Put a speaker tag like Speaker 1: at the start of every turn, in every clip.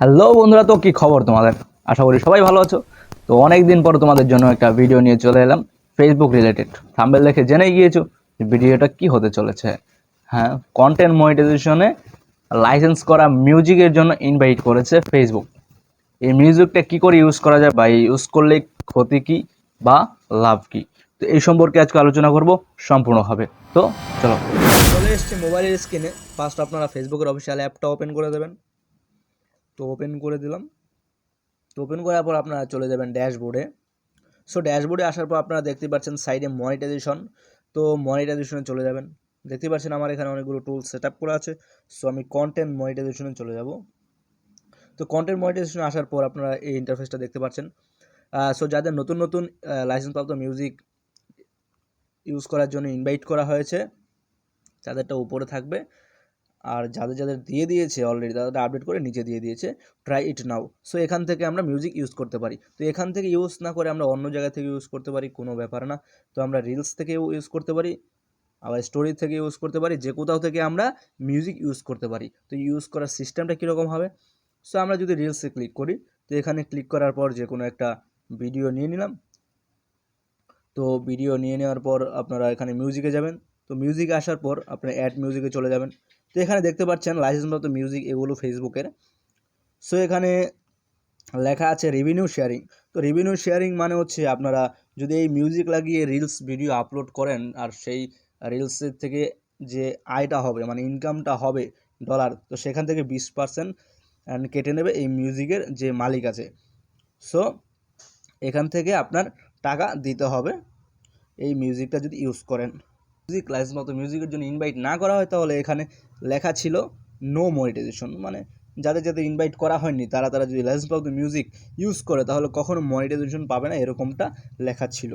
Speaker 1: Hello বন্ধুরা, তো কি খবর তোমাদের? আশা করি সবাই ভালো আছো। তো অনেক দিন পর তোমাদের জন্য একটা ভিডিও নিয়ে চলে এলাম ফেসবুক রিলেটেড থাম্বেল দেখে জেনে গিয়েছো ভিডিওটা কি হতে চলেছে। হ্যাঁ কন্টেন্ট মনিটাইজেশনে লাইসেন্স করা মিউজিকের জন্য ইনভাইট করেছে ফেসবুক এই মিউজিকটা কি করে ইউজ করা যায় বা ইউজ করলে ক্ষতি কি বা লাভ কি? তো এই সম্পর্কে আজকে আলোচনা করব সম্পূর্ণভাবে। তো চলো।
Speaker 2: চলে এসছে মোবাইলের স্ক্রিনে ফার্স্ট আপনারা ফেসবুকের অফিসিয়াল অ্যাপটা ওপেন করে দেবেন। তো ওপেন করে দিলাম। তো ওপেন করার পর আপনারা চলে যাবেন ড্যাশবোর্ডে সো ড্যাশবোর্ডে আসার পর আপনারা দেখতে পাচ্ছেন সাইডে মনিটাইজেশন তো মনিটাইজেশনে চলে যাবেন। দেখতে পাচ্ছেন আমার এখানে অনেকগুলো টুল সেট আপ করা আছে। সো আমি কন্টেন্ট মনিটাইজেশনে চলে যাব। তো কন্টেন্ট মনিটাইজেশনে আসার পর আপনারা এই ইন্টারফেসটা দেখতে পাচ্ছেন। সো যাদের নতুন নতুন লাইসেন্সপ্রাপ্ত মিউজিক ইউজ করার জন্য ইনভাইট করা হয়েছে, তাদেরটা উপরে থাকবে। আর যাদের যাদের দিয়ে দিয়েছে অলরেডি তাদের আপডেট করে নিচে দিয়ে দিয়েছে ট্রাই ইট নাও সো এখান থেকে আমরা মিউজিক ইউজ করতে পারি। তো এখান থেকে ইউজ না করে আমরা অন্য জায়গা থেকে ইউজ করতে পারি, কোনো ব্যাপার না। তো আমরা রিলস থেকেও ইউজ করতে পারি, আবার স্টোরি থেকে ইউজ করতে পারি, যে কোথাও থেকে আমরা মিউজিক ইউজ করতে পারি। তো ইউজ করার সিস্টেমটা কীরকম হবে? সো আমরা যদি রিলসে ক্লিক করি, তো এখানে ক্লিক করার পর যে কোনো একটা ভিডিও নিয়ে নিলাম। তো ভিডিও নিয়ে নেওয়ার পর আপনারা এখানে মিউজিকে যাবেন। তো মিউজিকে আসার পর আপনারা অ্যাড মিউজিকে চলে যাবেন। তো এখানে দেখতে পাচ্ছেন লাইসেন্সপ্রাপ্ত মিউজিক এগুলো ফেসবুকের সো এখানে লেখা আছে রেভিনিউ শেয়ারিং তো রেভিনিউ শেয়ারিং মানে হচ্ছে আপনারা যদি এই মিউজিক লাগিয়ে রিলস ভিডিও আপলোড করেন, আর সেই রিলসের থেকে যে আয়টা হবে মানে ইনকামটা হবে ডলার তো সেখান থেকে বিশ পার্সেন্ট কেটে নেবে এই মিউজিকের যে মালিক আছে। সো এখান থেকে আপনার টাকা দিতে হবে এই মিউজিকটা যদি ইউজ করেন। মিউজিক লাইসেন্স মতো মিউজিকের জন্য ইনভাইট না করা হয়, তাহলে এখানে লেখা ছিল নো মনিটাইজেশন মানে যাদের যাদের ইনভাইট করা হয়নি, তারা তারা যদি লাইসেন্স প্রাপ্ত মিউজিক ইউজ করে, তাহলে কখনো মনিটাইজেশন পাবে না, এরকমটা লেখা ছিল।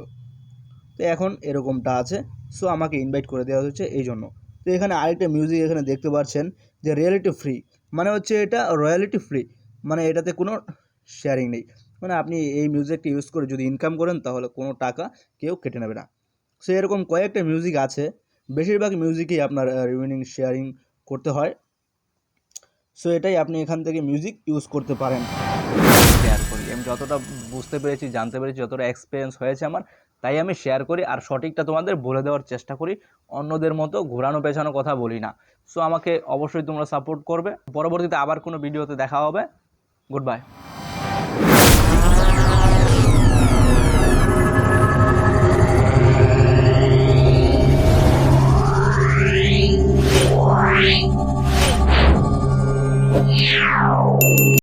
Speaker 2: তো এখন এরকমটা আছে সো আমাকে ইনভাইট করে দেওয়া হচ্ছে এই জন্য। তো এখানে আরেকটা মিউজিক এখানে দেখতে পাচ্ছেন, যে রিয়েলিটি ফ্রি মানে হচ্ছে এটা রয়্যালিটি ফ্রি মানে এটাতে কোনো শেয়ারিং নেই। মানে আপনি এই মিউজিকটা ইউজ করে যদি ইনকাম করেন, তাহলে কোনো টাকা কেউ কেটে নেবে না। সো এরকম কয়েকটা মিউজিক আছে। বেশিরভাগ মিউজিকই আপনার রিভিনিং শেয়ারিং করতে হয়। সো এটাই আপনি এখান থেকে মিউজিক ইউজ করতে পারেন।
Speaker 1: শেয়ার করি। আমি যতটা বুঝতে পেরেছি, জানতে পেরেছি, যতটা এক্সপিরিয়েন্স হয়েছে আমার, তাই আমি শেয়ার করি। আর সঠিকটা তোমাদের বলে দেওয়ার চেষ্টা করি। অন্যদের মতো ঘোরানো পেছানো কথা বলি না। সো আমাকে অবশ্যই তোমরা সাপোর্ট করবে। পরবর্তীতে আবার কোনো ভিডিওতে দেখা হবে। Good bye